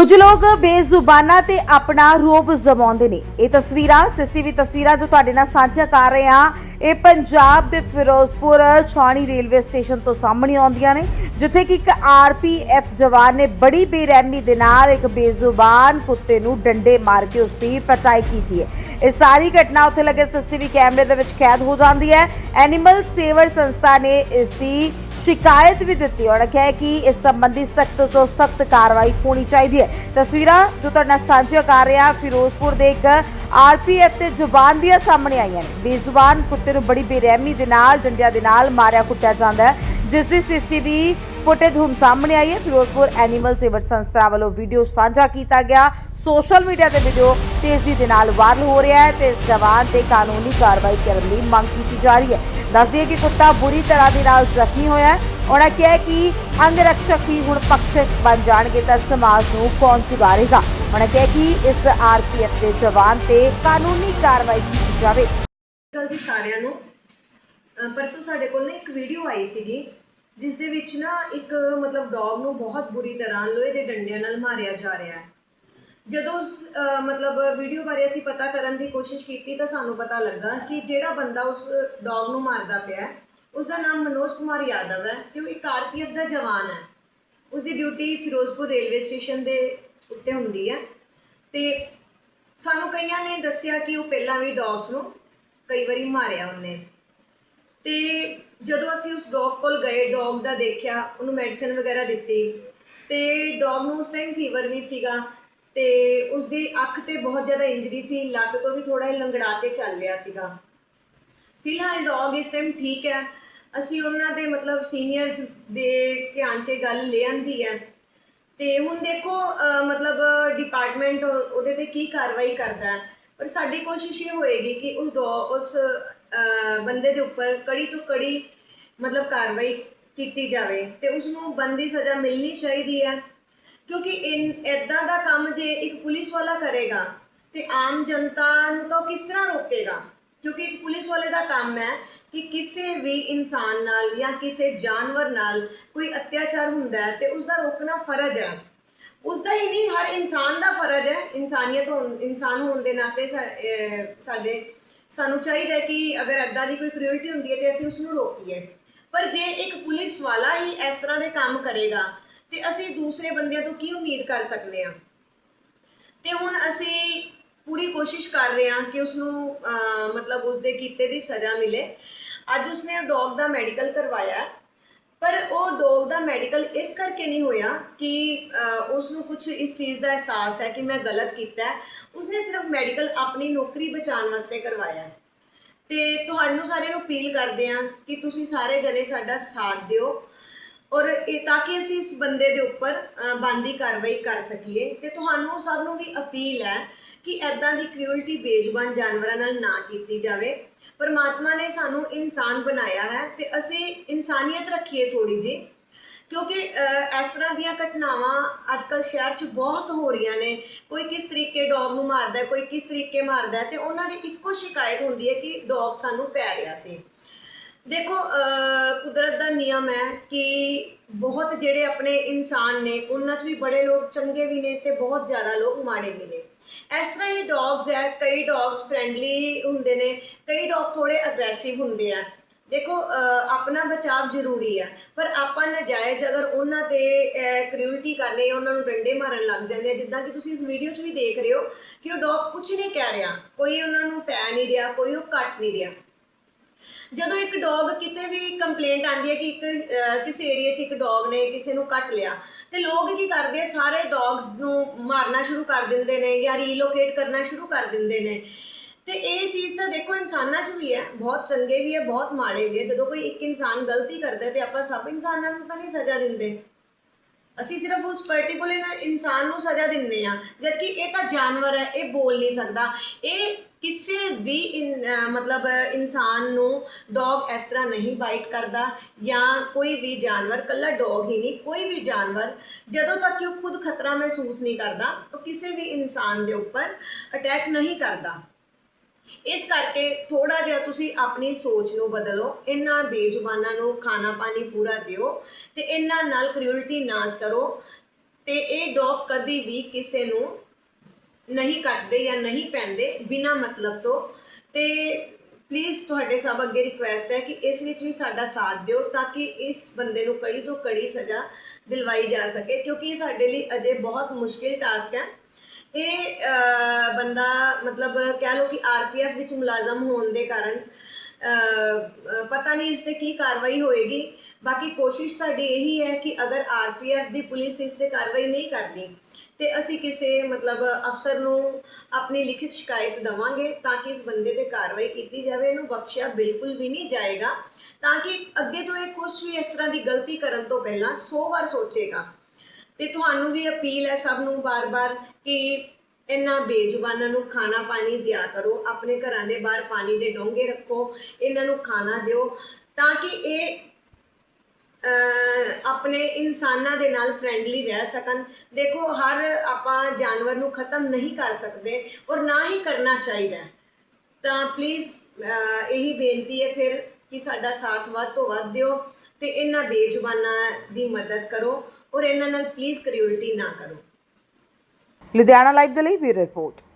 ਕੁਝ ਲੋਕ ਬੇਜ਼ੁਬਾਨਾਂ ਤੇ ਆਪਣਾ ਰੋਪ ਜਮਾਉਂਦੇ ਨੇ। ਇਹ ਤਸਵੀਰਾਂ, ਸੀਸੀਟੀਵੀ ਤਸਵੀਰਾਂ ਜੋ ਤੁਹਾਡੇ ਨਾਲ ਸਾਂਝਾ ਕਰ ਰਹੇ ਹਾਂ, ਇਹ ਪੰਜਾਬ ਦੇ ਫਿਰੋਜ਼ਪੁਰ ਛਾਣੀ ਰੇਲਵੇ ਸਟੇਸ਼ਨ ਤੋਂ ਸਾਹਮਣੇ ਆਉਂਦੀਆਂ ਨੇ, ਜਿੱਥੇ ਕਿ ਇੱਕ ਆਰਪੀਐਫ ਜਵਾਨ ਨੇ ਬੜੀ ਬੇਰਹਿਮੀ ਦੇ ਨਾਲ ਇੱਕ ਬੇਜ਼ੁਬਾਨ ਕੁੱਤੇ ਨੂੰ ਡੰਡੇ ਮਾਰ ਕੇ ਉਸ ਦੀ ਪਟਾਈ ਕੀਤੀ ਹੈ। ਇਹ ਸਾਰੀ ਘਟਨਾ ਉੱਥੇ ਲੱਗੇ ਸੀਸੀਟੀਵੀ ਕੈਮਰੇ ਦੇ ਵਿੱਚ ਕੈਦ ਹੋ ਜਾਂਦੀ ਹੈ। ਐਨੀਮਲ ਸੇਵਰ ਸੰਸਥਾ ਨੇ ਇਸ ਦੀ ਸ਼ਿਕਾਇਤ ਵੀ ਦਿੱਤੀ। ਉਹਨਾਂ ਕਿਹਾ ਕਿ ਇਸ ਸੰਬੰਧੀ ਸਖਤ ਤੋਂ ਸਖਤ ਕਾਰਵਾਈ ਹੋਣੀ ਚਾਹੀਦੀ ਹੈ। ਤਸਵੀਰਾਂ ਜੋ ਤੁਹਾਡਾ ਸਾਂਝੀਆਂ ਕਰ ਰਿਹਾ, ਫਿਰੋਜ਼ਪੁਰ ਦੇ ਇੱਕ ਆਰਪੀਐਫ ਤੇ ਜ਼ੁਬਾਨ ਦੀਆਂ ਸਾਹਮਣੇ ਆਈਆਂ ਨੇ। ਬੇਜ਼ੁਬਾਨ ਕੁੱਤੇ ਨੂੰ ਬੜੀ ਬੇਰਹਿਮੀ ਦੇ ਨਾਲ, ਡੰਡਿਆਂ ਦੇ ਨਾਲ ਮਾਰਿਆ, ਕੁੱਟਿਆ ਜਾਂਦਾ ਹੈ। ਜਿਸ ਦੀ ਸੀਸੀਟੀਵੀ ਫੁਟੇਜ ਹੁਣ ਸਾਹਮਣੇ ਆਈ ਹੈ। ਫਿਰੋਜ਼ਪੁਰ ਐਨੀਮਲ ਸੇਵਰ ਸੰਸਥਾ ਵੱਲੋਂ ਵੀਡੀਓ ਸਾਂਝਾ ਕੀਤਾ ਗਿਆ। ਸੋਸ਼ਲ ਮੀਡੀਆ ਤੇ ਵੀਡੀਓ ਤੇਜ਼ੀ ਦੇ ਨਾਲ ਵਾਇਰਲ ਹੋ ਰਿਹਾ ਹੈ ਤੇ ਇਸ ਜਵਾਨ ਤੇ ਕਾਨੂੰਨੀ ਕਾਰਵਾਈ ਕਰਨ ਦੀ ਮੰਗ ਕੀਤੀ ਜਾ ਰਹੀ ਹੈ। ਦੱਸ ਦਈਏ ਕਿ ਕੁੱਤਾ ਬੁਰੀ ਤਰ੍ਹਾਂ ਦੇ ਨਾਲ ਜ਼ਖਮੀ ਹੋਇਆ ਹੈ ਉਹਨਾਂ ਕਿਹਾ ਕਿ ਅੰਗ ਰਕਸ਼ਕ ਹੀ ਹੁਣ ਪਕਸ਼ਕ ਬਣ ਜਾਣਗੇ ਤਾਂ ਸਮਾਜ ਨੂੰ ਕੌਣ ਸੁਧਾਰੇਗਾ ਉਹਨਾਂ ਕਿਹਾ ਕਿ ਇਸ ਆਰਪੀਐਫ ਦੇ ਜਵਾਨ ਤੇ ਕਾਨੂੰਨੀ ਕਾਰਵਾਈ ਕੀਤੀ ਜਾਵੇ। ਕੱਲ ਜੀ ਸਾਰਿਆਂ ਨੂੰ। ਪਰਸੋਂ ਸਾਡੇ ਕੋਲ ਨਾ ਇੱਕ ਵੀਡੀਓ ਆਈ ਸੀਗੀ, ਜਿਸ ਦੇ ਵਿੱਚ ਨਾ ਇੱਕ ਮਤਲਬ ਡੌਗ ਨੂੰ ਬਹੁਤ ਬੁਰੀ ਤਰ੍ਹਾਂ ਲੋਹੇ ਦੇ ਡੰਡਿਆਂ ਨਾਲ ਮਾਰਿਆ ਜਾ ਰਿਹਾ ਹੈ। ਜਦੋਂ ਉਸ ਅਹ ਮਤਲਬ ਵੀਡੀਓ ਬਾਰੇ ਅਸੀਂ ਪਤਾ ਕਰਨ ਦੀ ਕੋਸ਼ਿਸ਼ ਕੀਤੀ ਤਾਂ ਸਾਨੂੰ ਪਤਾ ਲੱਗਾ ਕਿ ਜਿਹੜਾ ਬੰਦਾ ਉਸ ਡੌਗ ਨੂੰ ਮਾਰਦਾ ਪਿਆ ਹੈ, ਉਸ ਦਾ ਨਾਮ ਮਨੋਜ ਕੁਮਾਰ ਯਾਦਵ ਹੈ ਤੇ ਉਹ ਇੱਕ ਆਰਪੀਐਫ ਦਾ ਜਵਾਨ ਹੈ। ਉਸ ਦੀ ਡਿਊਟੀ ਫਿਰੋਜ਼ਪੁਰ ਰੇਲਵੇ ਸਟੇਸ਼ਨ ਦੇ ਉੱਤੇ ਹੁੰਦੀ ਹੈ ਤੇ ਸਾਨੂੰ ਕਈਆਂ ਨੇ ਦੱਸਿਆ ਕਿ ਉਹ ਪਹਿਲਾਂ ਵੀ ਡੌਗਸ ਨੂੰ ਕਈ ਵਾਰੀ ਮਾਰਿਆ ਉਹਨੇ। ਤੇ ਜਦੋਂ ਅਸੀਂ ਉਸ ਡੌਗ ਕੋਲ ਗਏ ਡੌਗ ਦਾ ਦੇਖਿਆ ਉਹਨੂੰ ਮੈਡੀਸਿਨ ਵਗੈਰਾ ਦਿੱਤੀ ਤੇ ਡੌਗ ਨੂੰ ਉਸ ਟਾਈਮ ਫੀਵਰ ਵੀ ਸੀਗਾ। ਤੇ ਉਸ ਦੀ ਅੱਖ ਤੇ ਬਹੁਤ ਜ਼ਿਆਦਾ ਇੰਜਰੀ ਸੀ, ਲੱਤ ਤੋਂ ਵੀ ਥੋੜਾ ਲੰਗੜਾ ਕੇ ਚੱਲ ਰਿਹਾ ਸੀਗਾ। ਫਿਲਹਾਲ ਡੌਗ ਇਸ ਟਾਈਮ ਠੀਕ ਹੈ। ਅਸੀਂ ਉਹਨਾਂ ਦੇ ਮਤਲਬ ਸੀਨੀਅਰਸ ਦੇ ਧਿਆਨ 'ਚ ਗੱਲ ਲੈ ਆਂਦੀ ਹੈ। ਤੇ ਹੁਣ ਦੇਖੋ ਮਤਲਬ ਡਿਪਾਰਟਮੈਂਟ ਉਹਦੇ ਤੇ ਕੀ ਕਾਰਵਾਈ ਕਰਦਾ ਪਰ ਸਾਡੀ ਕੋਸ਼ਿਸ਼ ਇਹ ਹੋਏਗੀ ਕਿ ਉਸ ਡੌ- ਉਸ ਬੰਦੇ ਦੇ ਉੱਪਰ ਕੜੀ ਤੋਂ ਕੜੀ ਮਤਲਬ ਕਾਰਵਾਈ ਕੀਤੀ ਜਾਵੇ ਤੇ ਉਸ ਨੂੰ ਬੰਦੀ ਸਜ਼ਾ ਮਿਲਣੀ ਚਾਹੀਦੀ ਹੈ। ਕਿਉਂਕਿ ਇਨ ਇਦਾਂ ਦਾ ਕੰਮ ਜੇ ਇੱਕ ਪੁਲਿਸ ਵਾਲਾ ਕਰੇਗਾ ਤੇ ਆਮ ਜਨਤਾ ਨੂੰ ਤਾਂ ਉਹ ਕਿਸ ਤਰ੍ਹਾਂ ਰੋਕੇਗਾ? ਕਿਉਂਕਿ ਇੱਕ ਪੁਲਿਸ ਵਾਲੇ ਦਾ ਕੰਮ ਹੈ ਕਿ ਕਿਸੇ ਵੀ ਇਨਸਾਨ ਨਾਲ ਜਾਂ ਕਿਸੇ ਜਾਨਵਰ ਨਾਲ ਕੋਈ ਅਤਿਆਚਾਰ ਹੁੰਦਾ ਹੈ ਤੇ ਉਸ ਦਾ ਰੋਕਣਾ ਫਰਜ਼ ਹੈ। ਉਸ ਦਾ ਹੀ ਨਹੀਂ, ਹਰ ਇਨਸਾਨ ਦਾ ਫਰਜ਼ ਹੈ। ਇਨਸਾਨੀਅਤ ਹੋਣ ਇਨਸਾਨ ਹੋਣ ਦੇ ਨਾਤੇ ਸਾਡੇ ਸਾਨੂੰ ਚਾਹੀਦਾ ਹੈ ਕਿ ਅਗਰ ਐਦਾਂ ਦੀ ਕੋਈ ਕ੍ਰਿਊਅਲਟੀ ਹੁੰਦੀ ਹੈ ਤੇ ਅਸੀਂ ਉਸ ਨੂੰ ਰੋਕੀਏ। ਪਰ ਜੇ ਇੱਕ ਪੁਲਿਸ ਵਾਲਾ ਹੀ ਇਸ ਤਰ੍ਹਾਂ ਦੇ ਕੰਮ ਕਰੇਗਾ ਤੇ ਅਸੀਂ ਦੂਸਰੇ ਬੰਦਿਆਂ ਤੋਂ ਕੀ ਉਮੀਦ ਕਰ ਸਕਦੇ ਹਾਂ? ਤੇ ਹੁਣ ਅਸੀਂ ਪੂਰੀ ਕੋਸ਼ਿਸ਼ ਕਰ ਰਹੇ ਹਾਂ ਕਿ ਉਸ ਨੂੰ ਮਤਲਬ ਉਸ ਦੇ ਕੀਤੇ ਦੀ ਸਜ਼ਾ ਮਿਲੇ। ਅੱਜ ਉਸਨੇ ਡੌਗ ਦਾ ਮੈਡੀਕਲ ਕਰਵਾਇਆ ਪਰ ਉਹ ਡੌਗ ਦਾ ਮੈਡੀਕਲ ਇਸ ਕਰਕੇ ਨਹੀਂ ਹੋਇਆ ਕਿ ਅਹ, ਉਸ ਨੂੰ ਕੁਝ ਇਸ ਚੀਜ਼ ਦਾ ਅਹਿਸਾਸ ਹੈ ਕਿ ਮੈਂ ਗਲਤ ਕੀਤਾ ਹੈ। ਉਸਨੇ ਸਿਰਫ ਮੈਡੀਕਲ ਆਪਣੀ ਨੌਕਰੀ ਬਚਾਉਣ ਵਾਸਤੇ ਕਰਵਾਇਆ ਹੈ। ਤੇ ਤੁਹਾਨੂੰ ਸਾਰਿਆਂ ਨੂੰ ਅਪੀਲ ਕਰਦੇ ਹਾਂ ਕਿ ਤੁਸੀਂ ਸਾਰੇ ਜਣੇ ਸਾਡਾ ਸਾਥ ਦਿਓ। ਔਰ ਇਹ ਤਾਂ ਕਿ ਅਸੀਂ ਇਸ ਬੰਦੇ ਦੇ ਉੱਪਰ ਅ, ਬਣਦੀ ਕਾਰਵਾਈ ਕਰ ਸਕੀਏ ਤੇ ਤੁਹਾਨੂੰ ਸਭ ਨੂੰ ਵੀ ਅਪੀਲ ਹੈ ਕਿ ਐਦਾਂ ਦੀ ਕ੍ਰਿਊਅਲਟੀ ਬੇਜ਼ੁਬਾਨ ਜਾਨਵਰਾਂ ਨਾਲ ਨਾ ਕੀਤੀ ਜਾਵੇ। ਪਰਮਾਤਮਾ ਨੇ ਸਾਨੂੰ ਇਨਸਾਨ ਬਣਾਇਆ ਹੈ ਤੇ ਅਸੀਂ ਇਨਸਾਨੀਅਤ ਰੱਖੀਏ ਥੋੜੀ ਜੀ ਕਿਉਂਕਿ ਇਸ ਤਰ੍ਹਾਂ ਦੀਆਂ ਘਟਨਾਵਾਂ ਅੱਜਕੱਲ ਸ਼ਹਿਰ 'ਚ ਬਹੁਤ ਹੋ ਰਹੀਆਂ ਨੇ। ਕੋਈ ਕਿਸ ਤਰੀਕੇ ਡੌਗ ਨੂੰ ਮਾਰਦਾ ਕੋਈ ਕਿਸ ਤਰੀਕੇ ਮਾਰਦਾ ਹੈ ਤੇ ਉਹਨਾਂ ਦੀ ਇੱਕੋ ਸ਼ਿਕਾਇਤ ਹੁੰਦੀ ਹੈ ਕਿ ਡੌਗ ਸਾਨੂੰ ਪੈ ਰਿਹਾ ਸੀ। ਦੇਖੋ ਕੁਦਰਤ ਦਾ ਨਿਯਮ ਹੈ ਕਿ ਬਹੁਤ ਜਿਹੜੇ ਆਪਣੇ ਇਨਸਾਨ ਨੇ, ਉਹਨਾਂ 'ਚ ਵੀ ਬੜੇ ਲੋਕ ਚੰਗੇ ਵੀ ਨੇ ਤੇ ਬਹੁਤ ਜ਼ਿਆਦਾ ਲੋਕ ਮਾੜੇ ਵੀ ਨੇ। ਇਸ ਤਰ੍ਹਾਂ ਹੀ ਡੌਗਸ ਹੈ, ਕਈ ਡੌਗਸ ਫ੍ਰੈਂਡਲੀ ਹੁੰਦੇ ਨੇ, ਕਈ ਡੌਗ ਥੋੜੇ ਅਗਰੈਸਿਵ ਹੁੰਦੇ ਆ। ਦੇਖੋ ਆਪਣਾ ਬਚਾਅ ਜ਼ਰੂਰੀ ਹੈ ਪਰ ਆਪਾਂ ਨਜਾਇਜ਼ ਅਗਰ ਉਹਨਾਂ ਤੇ ਕ੍ਰਿਊਲਟੀ ਕਰਨੀ ਹੈ ਉਹਨਾਂ ਨੂੰ ਡੰਡੇ ਮਾਰਨ ਲੱਗ ਜਾਂਦੇ ਆ, ਜਿੱਦਾਂ ਕਿ ਤੁਸੀਂ ਇਸ ਵੀਡੀਓ 'ਚ ਵੀ ਦੇਖ ਰਹੇ ਹੋ ਕਿ ਉਹ ਡੌਗ ਕੁਝ ਨਹੀਂ ਕਹਿ ਰਿਹਾ, ਕੋਈ ਉਹਨਾਂ ਨੂੰ ਪੈ ਨਹੀਂ ਰਿਹਾ, ਕੋਈ ਉਹ ਕੱਟ ਨਹੀਂ ਰਿਹਾ। ਜਦੋਂ ਇੱਕ ਡੌਗ ਕਿਤੇ ਵੀ ਕੰਪਲੇਂਟ ਆਂਦੀ ਹੈ ਕਿ ਇੱਕ ਕਿਸੇ ਏਰੀਆ 'ਚ ਇੱਕ ਡੌਗ ਨੇ ਕਿਸੇ ਨੂੰ ਕੱਟ ਲਿਆ, ਤੇ ਲੋਕ ਕੀ ਕਰਦੇ ਆ, ਸਾਰੇ ਡੌਗਸ ਨੂੰ ਮਾਰਨਾ ਸ਼ੁਰੂ ਕਰ ਦਿੰਦੇ ਨੇ ਜਾਂ ਰੀਲੋਕੇਟ ਕਰਨਾ ਸ਼ੁਰੂ ਕਰ ਦਿੰਦੇ ਨੇ। ਤੇ ਇਹ ਚੀਜ਼ ਤਾਂ ਦੇਖੋ ਇਨਸਾਨਾਂ 'ਚ ਵੀ ਹੈ, ਬਹੁਤ ਚੰਗੇ ਵੀ ਹੈ, ਬਹੁਤ ਮਾੜੇ ਵੀ ਹੈ। ਜਦੋਂ ਕੋਈ ਇੱਕ ਇਨਸਾਨ ਗਲਤੀ ਕਰਦਾ ਹੈ ਤੇ ਆਪਾਂ ਸਭ ਇਨਸਾਨਾਂ ਨੂੰ ਤਾਂ ਨਹੀਂ ਸਜ਼ਾ ਦਿੰਦੇ। ਅਸੀਂ ਸਿਰਫ ਉਸ ਪਾਰਟਿਕੂਲਰ ਇਨਸਾਨ ਨੂੰ ਸਜ਼ਾ ਦਿੰਨੇ ਆ ਜਦਕਿ ਇਹ ਤਾਂ ਜਾਨਵਰ ਹੈ, ਇਹ ਬੋਲ ਨਹੀਂ ਸਕਦਾ। ਇਹ ਕਿਸੇ ਵੀ ਮਤਲਬ, ਇਨਸਾਨ ਨੂੰ ਡੌਗ ਇਸ ਤਰ੍ਹਾਂ ਨਹੀਂ ਬਾਈਟ ਕਰਦਾ, ਜਾਂ ਕੋਈ ਵੀ ਜਾਨਵਰ ਕੱਲਾ ਡੌਗ ਹੀ ਨਹੀਂ, ਕੋਈ ਵੀ ਜਾਨਵਰ, ਜਦੋਂ ਤੱਕ ਕਿ ਉਹ ਖੁਦ ਖਤਰਾ ਮਹਿਸੂਸ ਨਹੀਂ ਕਰਦਾ, ਉਹ ਕਿਸੇ ਵੀ ਇਨਸਾਨ ਦੇ ਉੱਪਰ ਅਟੈਕ ਨਹੀਂ ਕਰਦਾ। ਇਸ ਕਰਕੇ ਥੋੜਾ ਜਿਹਾ ਤੁਸੀਂ ਆਪਣੀ ਸੋਚ ਨੂੰ ਬਦਲੋ, ਇਹਨਾਂ ਬੇਜ਼ੁਬਾਨਾਂ ਨੂੰ ਖਾਣਾ ਪਾਣੀ ਪੂਰਾ ਦਿਓ ਤੇ ਇਹਨਾਂ ਨਾਲ ਕ੍ਰਿਊਲਟੀ ਨਾ ਕਰੋ ਤੇ ਇਹ ਡੌਗ ਕਦੀ ਵੀ ਕਿਸੇ ਨੂੰ ਨਹੀਂ ਕੱਟਦੇ ਜਾਂ ਨਹੀਂ ਪੈਂਦੇ ਬਿਨਾ ਮਤਲਬ ਤੋਂ। ਤੇ ਪਲੀਜ਼ ਤੁਹਾਡੇ ਸਭ ਅੱਗੇ ਰਿਕੁਐਸਟ ਹੈ ਕਿ ਇਸ ਵਿੱਚ ਵੀ ਸਾਡਾ ਸਾਥ ਦਿਓ ਤਾਂ ਕਿ ਇਸ ਬੰਦੇ ਨੂੰ ਕੜੀ ਤੋਂ ਕੜੀ ਸਜ਼ਾ ਦਿਲਵਾਈ ਜਾ ਸਕੇ, ਕਿਉਂਕਿ ਇਹ ਸਾਡੇ ਲਈ ਅਜੇ ਬਹੁਤ ਮੁਸ਼ਕਿਲ ਟਾਸਕ ਹੈ। ਇਹ ਬੰਦਾ ਮਤਲਬ ਕਹਿ ਲਓ ਕਿ ਆਰਪੀਐਫ ਵਿੱਚ ਮੁਲਾਜ਼ਮ ਹੋਣ ਦੇ ਕਾਰਨ ਪਤਾ ਨਹੀਂ ਇਸ ਤੇ ਕੀ ਕਾਰਵਾਈ ਹੋਏਗੀ। ਬਾਕੀ ਕੋਸ਼ਿਸ਼ ਸਾਡੀ ਇਹੀ ਹੈ ਕਿ ਅਗਰ ਆਰਪੀਐਫ ਦੀ ਪੁਲਿਸ ਇਸ ਤੇ ਕਾਰਵਾਈ ਨਹੀਂ ਕਰਦੀ, ਤੇ ਅਸੀਂ ਕਿਸੇ ਮਤਲਬ ਅਫਸਰ ਨੂੰ ਆਪਣੀ ਲਿਖਿਤ ਸ਼ਿਕਾਇਤ ਦਵਾਂਗੇ ਤਾਂ ਕਿ ਇਸ ਬੰਦੇ ਤੇ ਕਾਰਵਾਈ ਕੀਤੀ ਜਾਵੇ। ਇਹਨੂੰ ਬਖਸ਼ਿਆ ਬਿਲਕੁਲ ਵੀ ਨਹੀਂ ਜਾਏਗਾ। ਤਾਂ ਕਿ ਅੱਗੇ ਤੋਂ ਇਹ ਕੁਝ ਵੀ ਇਸ ਤਰ੍ਹਾਂ ਦੀ ਗਲਤੀ ਕਰਨ ਤੋਂ ਪਹਿਲਾਂ 100 ਵਾਰ ਸੋਚੇਗਾ। ਤੇ ਤੁਹਾਨੂੰ ਵੀ ਅਪੀਲ ਹੈ ਸਭ ਨੂੰ ਬਾਰ-ਬਾਰ ਕਿ ਇਹਨਾਂ ਬੇਜ਼ੁਬਾਨਾਂ ਨੂੰ ਖਾਣਾ ਪਾਣੀ ਦਿਆ ਕਰੋ, ਆਪਣੇ ਘਰਾਂ ਦੇ ਬਾਹਰ ਪਾਣੀ ਦੇ ਡੋਂਗੇ ਰੱਖੋ, ਇਹਨਾਂ ਨੂੰ ਖਾਣਾ ਦਿਓ ਤਾਂ ਕਿ ਇਹ ਆਪਣੇ ਇਨਸਾਨਾਂ ਦੇ ਨਾਲ ਫਰੈਂਡਲੀ ਰਹਿ ਸਕਣ। ਦੇਖੋ, ਹਰ ਆਪਾਂ ਜਾਨਵਰ ਨੂੰ ਖਤਮ ਨਹੀਂ ਕਰ ਸਕਦੇ ਔਰ ਨਾ ਹੀ ਕਰਨਾ ਚਾਹੀਦਾ। ਤਾਂ ਪਲੀਜ਼ ਇਹੀ ਬੇਨਤੀ ਹੈ ਫਿਰ ਕਿ ਸਾਡਾ ਸਾਥ ਵੱਧ ਤੋਂ ਵੱਧ ਦਿਓ ਤੇ ਇਹਨਾਂ ਬੇਜ਼ੁਬਾਨਾਂ ਦੀ ਮਦਦ ਕਰੋ ਔਰ ਇਹਨਾਂ ਨਾਲ ਪਲੀਜ਼ ਕਰਿਊਲਟੀ ਨਾ ਕਰੋ। ਲੁਧਿਆਣਾ ਲਾਈਵ ਦੇ ਲਈ ਬਿਊਰੋ ਰਿਪੋਰਟ